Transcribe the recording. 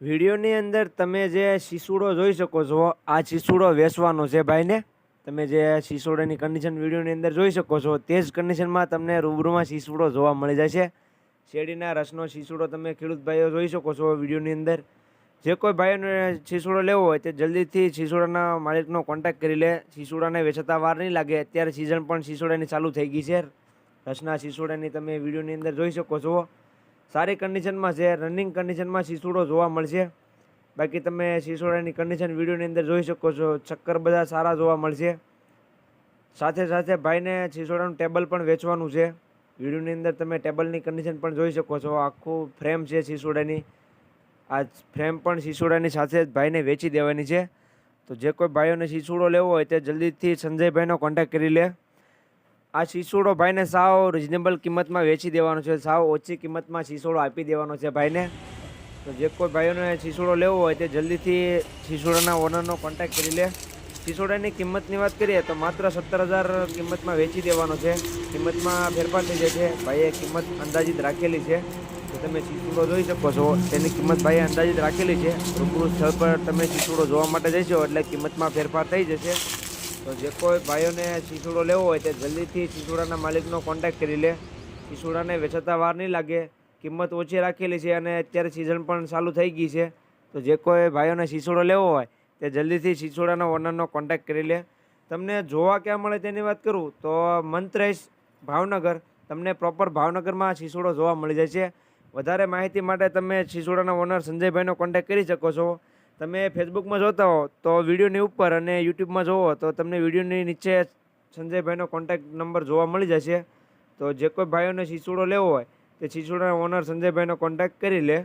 વિડીયોની અંદર તમે જે શીસુડો જોઈ શકો છો, આ શીસુડો વેચવાનો છે ભાઈને. તમે જે શીસુડાની કન્ડિશન વિડીયોની અંદર જોઈ શકો છો, તે જ કન્ડિશનમાં તમને રૂબરૂમાં શીસુડો જોવા મળી છે શેરડીના રસનો શીસુડો તમે ખેડૂત ભાઈઓ જોઈ શકો છો વિડીયોની અંદર. જે કોઈ ભાઈઓને શીસુડો લેવો હોય તે જલ્દીથી શીસુડાના માલિકનો કોન્ટેક્ટ કરી લે. શીસુડાને વેચતા વાર નહીં લાગે, અત્યારે સિઝન પણ શીસુડાની ચાલુ થઈ ગઈ છે. રસના શીસુડાની તમે વિડીયોની અંદર જોઈ શકો છો. સારી કન્ડિશનમાં છે રનિંગ કન્ડિશનમાં શિસુડો જોવા મળશે. બાકી તમે શીસોડાની કન્ડિશન વિડીયોની અંદર જોઈ શકો છો, ચક્કર બધા સારા જોવા મળશે. સાથે સાથે ભાઈને શીસોડાનું ટેબલ પણ વેચવાનું છે. વિડીયોની અંદર તમે ટેબલની કન્ડિશન પણ જોઈ શકો છો, આખું ફ્રેમ છે શીસોડાની આ ફ્રેમ પણ શીસોડાની સાથે જ ભાઈને વેચી દેવાની છે. તો જે કોઈ ભાઈઓને શિસુડો લેવો હોય તે જલ્દીથી સંજયભાઈનો કોન્ટેક્ટ કરી લે. આ શીસોડો ભાઈને સાવ રિઝનેબલ કિંમતમાં વેચી દેવાનો છે. સાવ ઓછી કિંમતમાં શીસોડો આપી દેવાનો છે ભાઈને. તો જે કોઈ ભાઈઓને શીસોડો લેવો હોય તે જલ્દીથી શીસોડાના ઓનરનો કોન્ટેક્ટ કરી લે. શીસોડાની કિંમતની વાત કરીએ તો માત્ર સત્તર હજાર કિંમતમાં વેચી દેવાનો છે. કિંમતમાં ફેરફાર થઈ છે. ભાઈએ કિંમત અંદાજિત રાખેલી છે. તો તમે શીસુડો જોઈ શકો છો. તેની કિંમત ભાઈએ અંદાજિત રાખેલી છે. રૂબરૂ સ્થળ પર તમે શીસુડો જોવા માટે જઈશો એટલે કિંમતમાં ફેરફાર થઈ જશે. તો જે કોઈ ભાઈઓને ચીસુડો લેવો હોય તે જલ્દીથી ચીસુડાના માલિકનો કોન્ટેક્ટ કરી લે. ચીસુડાને વેચાતા વાર નહીં લાગે. કિંમત ઓછી રાખેલી છે અને અત્યારે સિઝન પણ ચાલુ થઈ ગઈ છે. તો જે કોઈ ભાઈઓને ચીસુડો લેવો હોય તે જલ્દીથી ચીસુડાના ઓનરનો કોન્ટેક્ટ કરી લે. તમને જોવા ક્યાં મળે તેની વાત કરું તો મંત્રેશ ભાવનગર. તમને પ્રોપર ભાવનગરમાં શીસુડો જોવા મળી જાય છે. વધારે માહિતી માટે તમે શીસુડાના ઓનર સંજયભાઈનો કોન્ટેક્ટ કરી શકો છો. તમે ફેસબુકમાં જોતા હો, તો વિડીયોની ઉપર અને યુટ્યુબમાં જોવો, તો તમને વિડીયોની નીચે સંજયભાઈનો કોન્ટેક્ટ નંબર જોવા મળી જશે. તો જે કોઈ ભાઈઓને શીસુડો લેવો હોય, તે શીસુડાના ઓનર સંજયભાઈનો કોન્ટેક્ટ કરી લે.